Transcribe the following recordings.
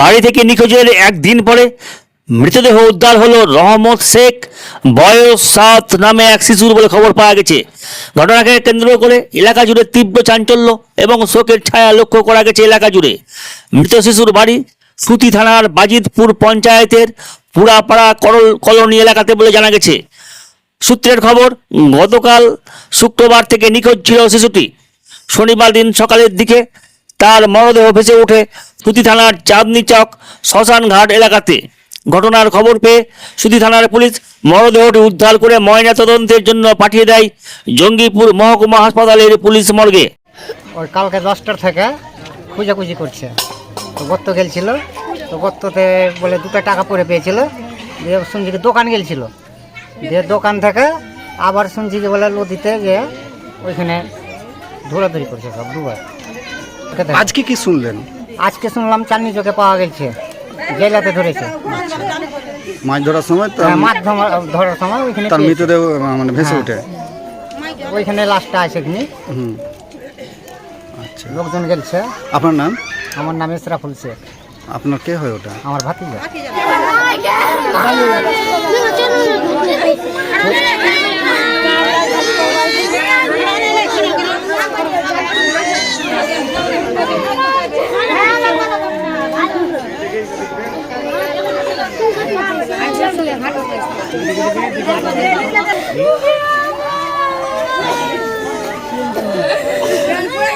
বাড়ি থেকে নিখোঁজের একদিন পরে মৃতদেহ উদ্ধার হলো রহমত শেখ, বয়স সাত নামে এক শিশুর বলে খবর পাওয়া গেছে। ঘটনাকে কেন্দ্র করে এলাকা জুড়ে তীব্র চাঞ্চল্য এবং শোকের ছায়া লক্ষ্য করা গেছে এলাকা জুড়ে। মৃত শিশুর বাড়ি সুতি থানার বাজিতপুর পঞ্চায়েতের পুরাপাড়া করল কলোনি এলাকাতে বলে জানা গেছে। সূত্রের খবর, গতকাল শুক্রবার থেকে নিখোঁজ ছিল শিশুটি। শনিবার দিন সকালের দিকে তার মরদেহ ভেসে ওঠে সুতি থানার চাঁদনি চক শ্মশান ঘাট এলাকাতে। ঘটনার খবর পেয়ে সুতি থানার পুলিশ মরদেহটি উদ্ধার করে ময়না তদন্তের জন্য পাঠিয়ে দেয় জঙ্গিপুর মহকুমা হাসপাতালের পুলিশ মর্গে। ওই কালকে দশটার থেকে খুঁজাখুঁজি করছে। তো গত্ত গেলছিল। তো গত্ততে বলে দুটো টাকা পরে পেয়েছিল। দিয়ে শুনছি কি দোকান গেলছিল। দিয়ে দোকান থেকে আবার শুনছি কি বলে নদীতে গিয়ে ওইখানে ধরাধরি করছে সব দুবার। আজকে কি শুনলেন? আজকে শুনলাম চাঁদনি চোখে পাওয়া গেছে। জেলাতে ধরেছে। মাছ ধরার সময় তার হ্যাঁ, মাছ ধরা- ধরার সময় ওইখানে তার পেয়েছে। মৃতদেহ আহ, মানে ভেসে হ্যাঁ। ওঠে। ওইখানে লাশটা আছে এখানে। হুম। আচ্ছা। লোকজন গেলছে আপনার নাম? আমার নাম ইসরাফুল শেখ। আপনার কে হয় ওটা? আমার ভাতিজা। Grand Prix!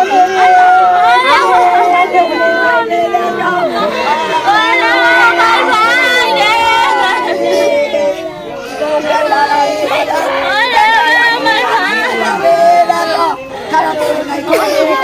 like, oh, yeah.